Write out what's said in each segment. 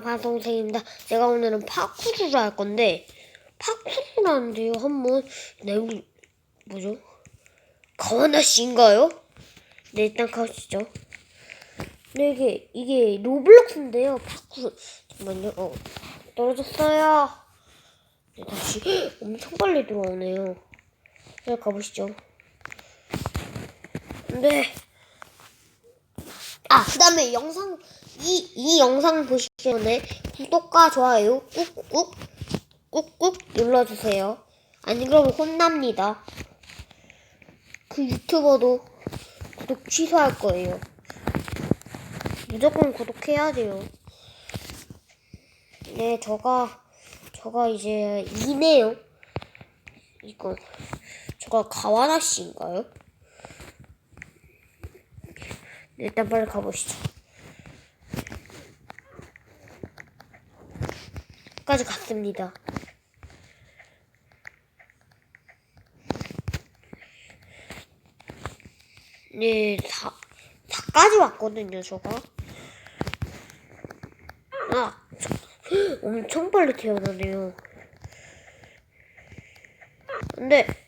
반성생입니다. 제가 오늘은 파쿠르를 할 건데 파쿠르를 하는데요. 한번 내용 뭐죠? 가와나 씨인가요? 네 일단 가시죠. 네 이게 이게 로블록스인데요. 파쿠르 잠깐만요. 어 떨어졌어요. 네 다시 엄청 빨리 들어오네요. 네 가보시죠. 네. 아, 그 다음에 영상, 이, 이 영상 보시 기 전에 구독과 좋아요 꾹꾹, 꾹꾹 눌러주세요. 아니, 그러면 혼납니다. 그 유튜버도 구독 취소할 거예요. 무조건 구독해야 돼요. 네, 저가, 저가 이제 이네요. 이건, 저가 가와나 씨인가요? 네, 일단 빨리 가보시죠. 까지 갔습니다. 네, 4, 4까지 왔거든요, 저가. 아, 저, 엄청 빨리 태어나네요. 근데,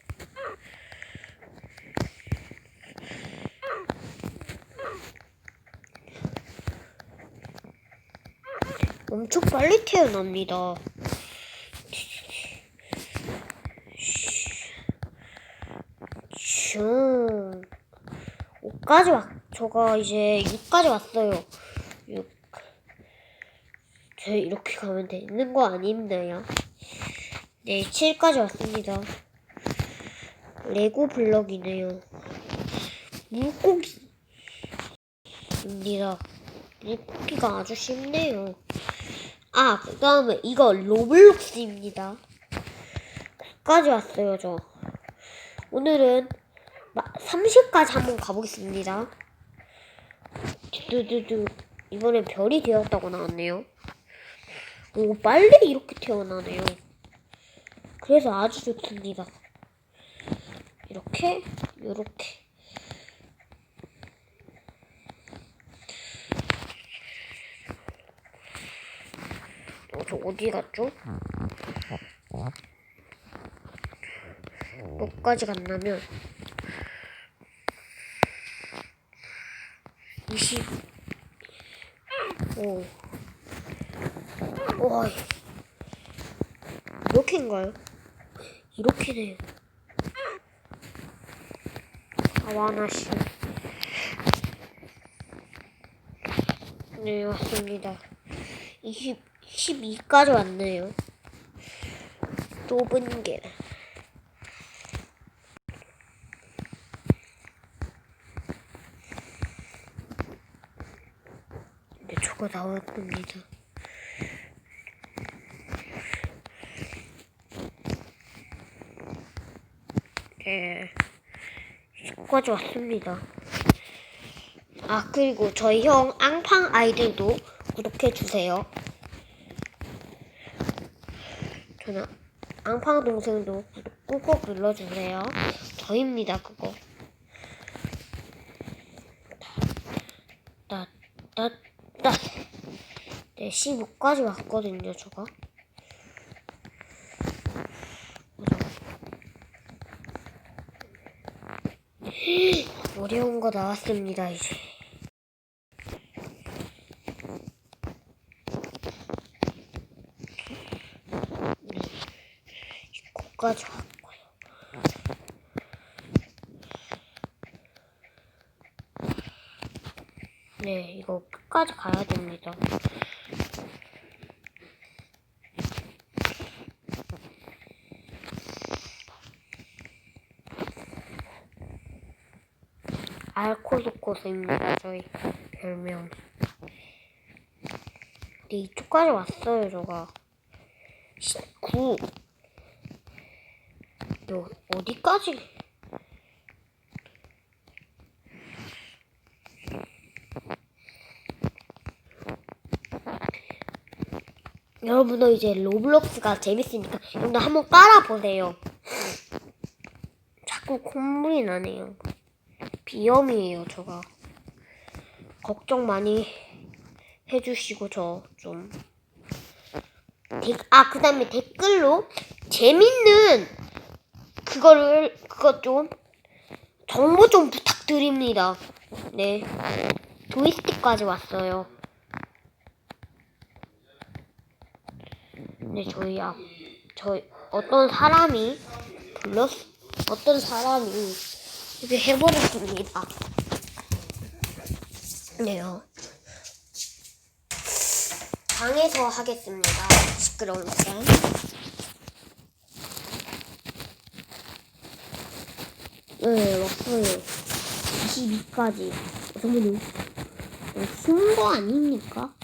엄청 빨리 태어납니다. 슝. 5까지 왔, 저가 이제 6까지 왔어요. 6. 저 이렇게 가면 되는 거 아닌데요? 네, 7까지 왔습니다. 레고 블럭이네요. 물고기입니다. 물고기가 아주 쉽네요. 아, 그 다음에 이거 로블록스입니다. 까지 왔어요, 저. 오늘은 30까지 한번 가보겠습니다. 두두두. 이번엔 별이 되었다고 나왔네요. 오, 빨리 이렇게 태어나네요. 그래서 아주 좋습니다. 이렇게, 요렇게. 어, 저 어디 갔죠? 몇까지 갔냐면 20 오. 와. 이렇게인가요? 이렇게 돼요. 아 와나씨. 네, 왔습니다. 20, 12까지 왔네요. 좁은 게. 네, 저거 나왔습니다. 네, 10까지 왔습니다. 아, 그리고 저희 형 앙팡 아이들도 구독해 주세요. 저는 앙팡 동생도 꾹꾹 눌러주세요. 저입니다, 그거. 따, 따, 따. 네, 15까지 왔거든요, 저가. 어려운 거 나왔습니다, 이제. 거까지 왔고요. 네, 이거 끝까지 가야 됩니다. 알코도코스입니다, 저희 별명. 네, 이쪽까지 왔어요, 저가. 19. 너 어디까지? 여러분도 이제 로블록스가 재밌으니까 여러분도 한번 깔아보세요. 자꾸 콧물이 나네요. 비염이에요, 저가. 걱정 많이 해주시고 저 좀. 아, 그 다음에 댓글로 재밌는 그거를, 그것 좀, 정보 좀 부탁드립니다. 네. 조이스틱까지 왔어요. 네, 저희, 아, 저희, 어떤 사람이 불렀, 어떤 사람이 이렇게 해버렸습니다. 네요. 방에서 하겠습니다. 시끄러우니까. 네, 왔어요. 22까지. 잠깐만요. 어, 쉬운 거 아닙니까?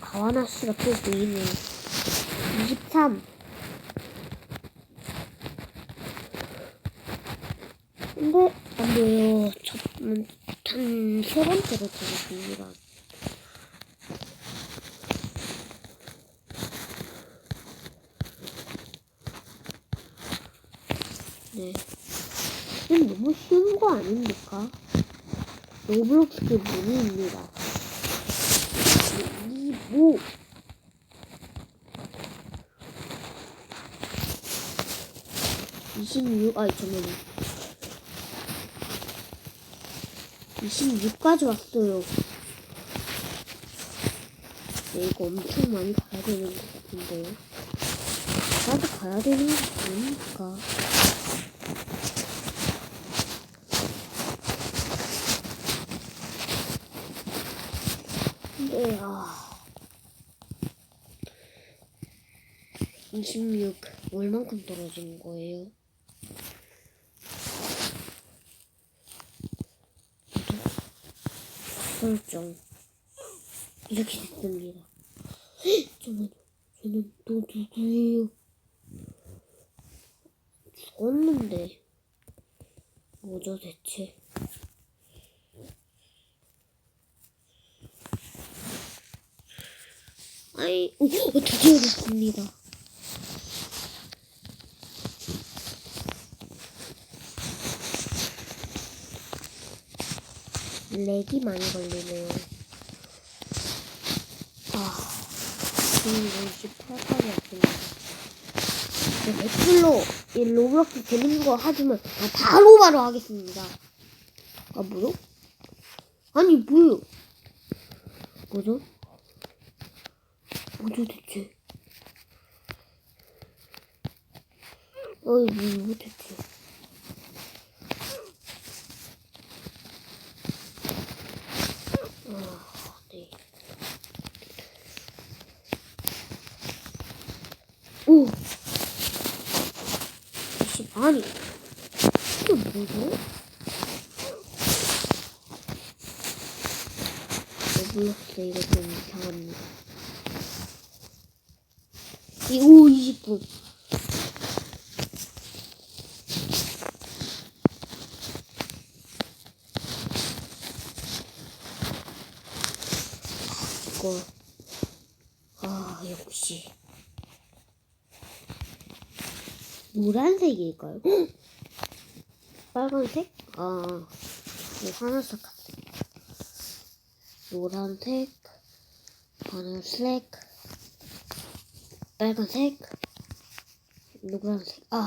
가와나 씨가 또 보이네요. 23. 근데, 안 돼요. 첫, 음, 한, 세 번째로 되겠습니다. 네. 이건 너무 쉬운 거 아닙니까? 로블록스 문의입니다. 이, 뭐. 이십육, 아이, 잠깐만요. 26까지 왔어요. 네, 이거 엄청 많이 가야 되는 것 같은데요. 나도 가야 되는 거 아닙니까? 아. 26, 얼만큼 떨어진 거예요? 설정 이렇게 됐습니다. 잠깐만요. 저는 또 누구예요? 죽었는데 뭐죠 대체? 아이, 오, 어, 드디어 됐습니다. 렉이 많이 걸리네요. 아, 지금 58까지 왔습니다. 네, 댓글로 이 로블록스 재밌는 거 하지만 아, 바로 바로 하겠습니다. 아, 뭐요? 아니, 뭐요? 뭐죠? 대체? 어이, 뭐, 대체? 아, 네. 오! 씨, 아니. 이게 뭐죠? 로블록스 이거 좀 이상합니다. 이, 오, 20분. 이거. 아, 역시. 노란색일까요? 헉! 빨간색? 아, 네, 하나씩 같습니다. 노란색, 파란색, 빨간색, 노란색. 아,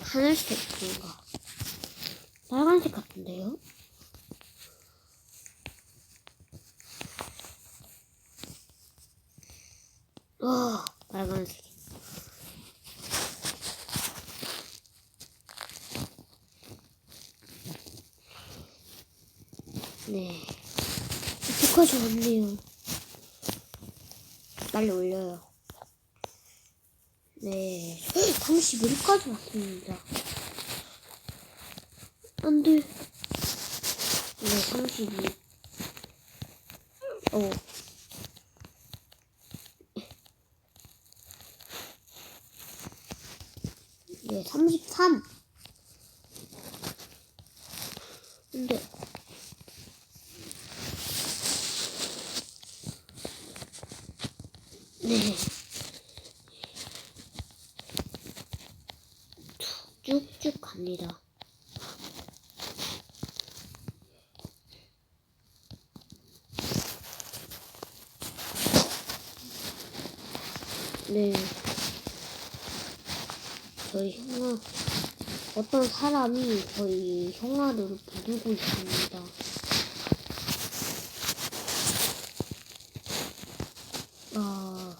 하늘색 뭔가. 빨간색 같은데요? 아, 빨간색. 네. 스티커지 왔네요. 빨리 올려요. 네. 31까지 왔습니다. 안 돼. 네, 32. 어. 네, 33. 근데 네. 갑니다. 네. 저희 형아, 어떤 사람이 저희 형아를 부르고 있습니다. 아,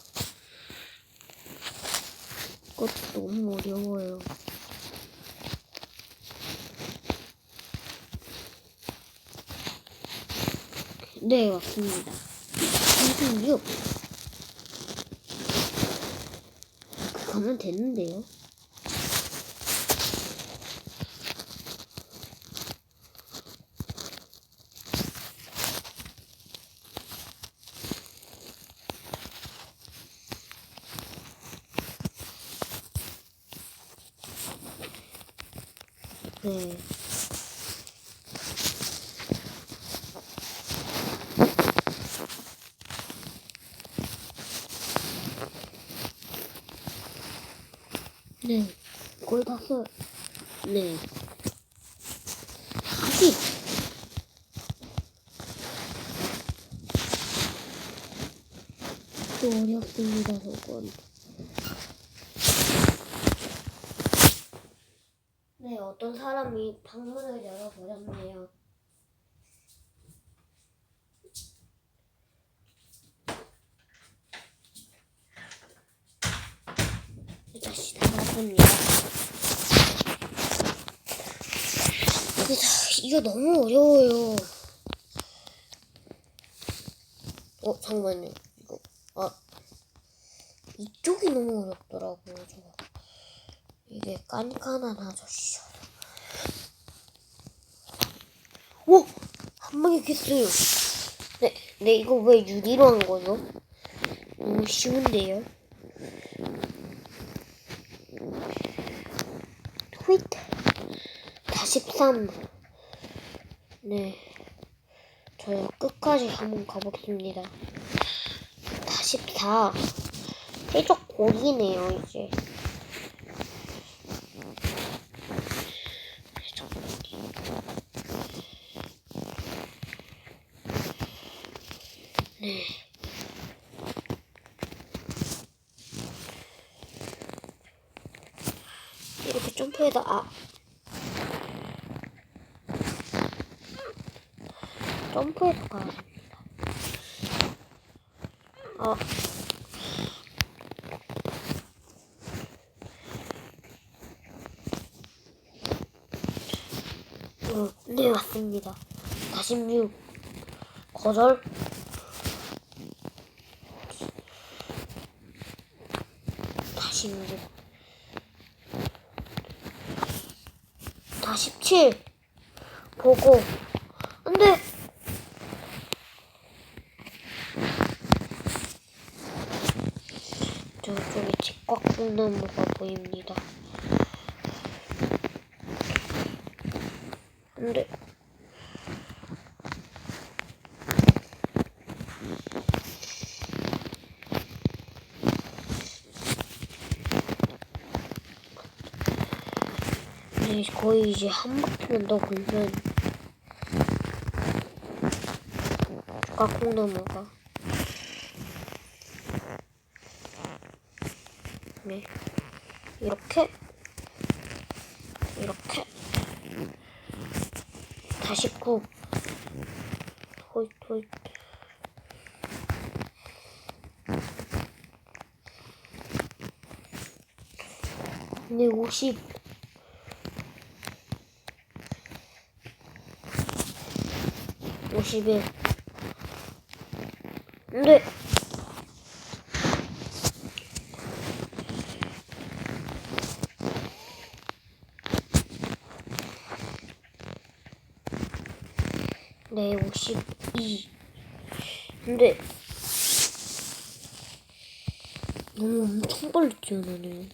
이것도 너무 어려워요. 네, 맞습니다. 26. 가면 되는데요. 네. 네. 거의 다 써요. 네. 다시. 또 어렵습니다, 저건. 네, 어떤 사람이 방문을 열어버렸네요. 닫았습니다. 이거, 너무 어려워요. 어, 잠깐만요. 이거, 아, 이쪽이 너무 어렵더라고요, 저거. 이게 깐깐한 아저씨. 오! 한 방에 깼어요. 네, 네, 이거 왜 유리로 한 거죠? 너무 쉬운데요? 트윗 43. 네. 저 끝까지 한번 가보겠습니다. 44. 해적 고기네요, 이제. 해적 고기. 네. 이렇게 점프해서 아. 점프해서 가야. 아. 어, 네 맞습니다. 46 거절. 46 47 보고. 안돼 저쪽에 직각콩나무가 보입니다. 안 돼 네, 거의 이제 한 바퀴만 더 굴면 가콩나무가. 네. 이렇게. 이렇게. 49 호잇 호잇 네 50. 오십일. 네. 네, 오십이. 근데 너무 엄청 빨리 뛰어나네.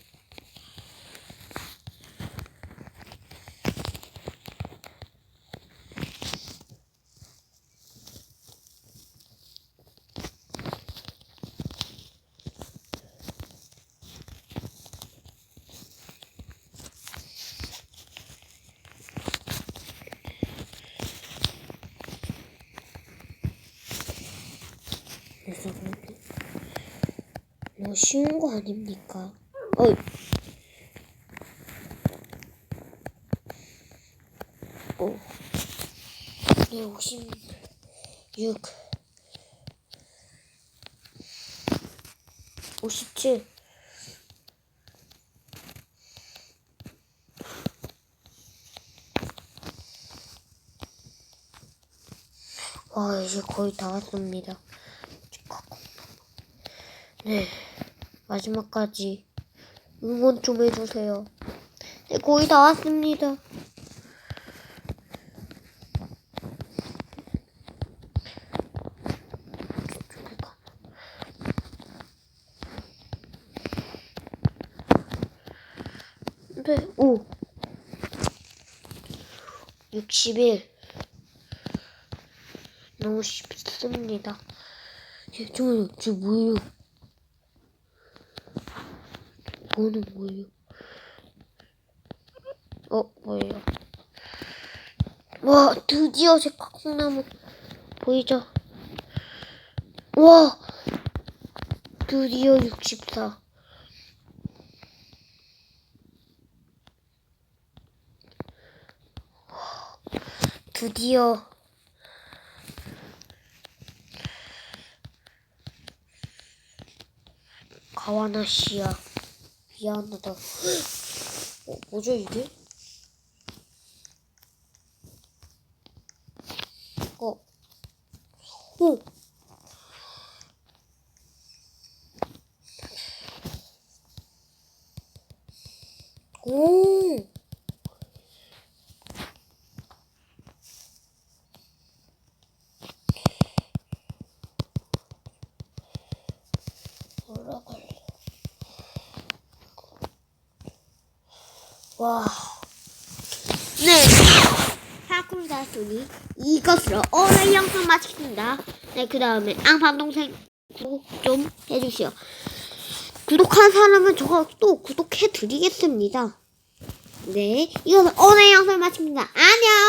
쉬운 거 아닙니까? 어이. 오. 네, 56. 오십칠. 와, 이제 거의 다 왔습니다. 네, 마지막까지 응원 좀 해주세요. 네, 거의 다 왔습니다. 네, 오. 61. 너무 쉽습니다. 예, 저, 저 뭐예요? 뭐는 뭐예요? 어, 뭐예요? 와, 드디어 제 깍둑나무 보이죠? 와, 드디어 64. 드디어 가와나 씨야 미안하다. 어, 뭐죠 이게? 어, 오, 오, 올라갈래. 와. 네. 파쿠르 다소니 이것으로 오늘 영상 마치겠습니다. 네, 그 다음에 앙팡 동생 구독 좀 해주시오. 구독한 사람은 저가 또 구독해 드리겠습니다. 네, 이것은 오늘 영상 마칩니다. 안녕!